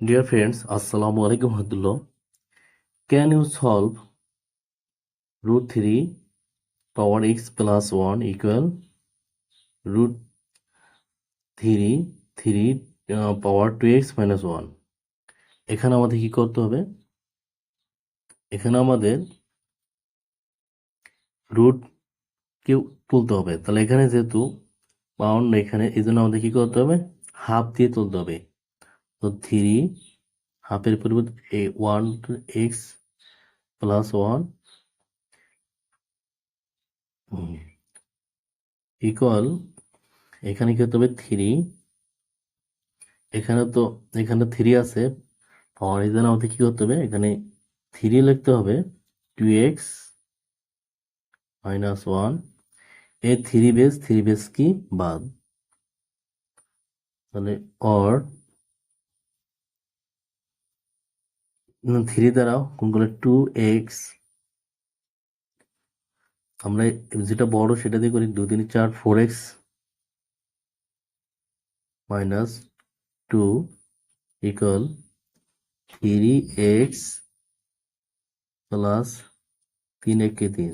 Dear friends, Assalamu alaikum warahmatullah. Can you solve root 3 power x plus 1 equal root 3 3 uh, power 2x minus 1 এখানে আমাদের কি করতে হবে এখানে আমাদের রুট কে তুলতে হবে তাহলে এখানে যেহেতু পাউন্ড এখানে এই জন্য আমাদের কি করতে হবে হাফ দিয়ে তুলতে হবে তো থ্রি হাফের পরিবর্তে a one x plus one equal এখানে কি হতে হবে? থ্রি এখানে তো, এখানে থ্রি আছে পাওয়ার এই জন্য আমাদের কি করতে হবে? এখানে থ্রি লিখতে হবে টু এক্স মাইনাস ওয়ান এই থ্রি বেস থ্রি বেস কি? বাদ। তাহলে অর থ্রি দ্বারা কোন করলে টু এক্স আমরা যেটা বড় সেটা দিয়ে করি দু তিন চার four x minus two equal three x plus তিন একে তিন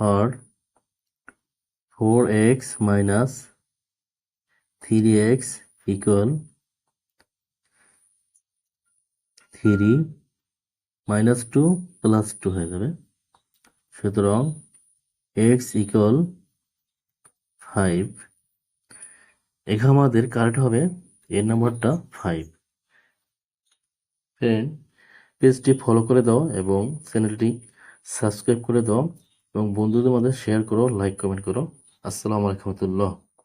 আর four x minus three x equal three minus two plus two হয়ে যাবে। সুতরাং এক্স ইকুয়াল ফাইভ। এখানে আমাদের কারেক্ট হবে এর নাম্বারটা ফাইভ। ফ্রেন্ড পেজটি ফলো করে দাও এবং চ্যানেলটি সাবস্ক্রাইব করে দাও এবং বন্ধুদের মধ্যে শেয়ার করো লাইক কমেন্ট করো। আসসালামু আলাইকুম রহমতুল্লাহ।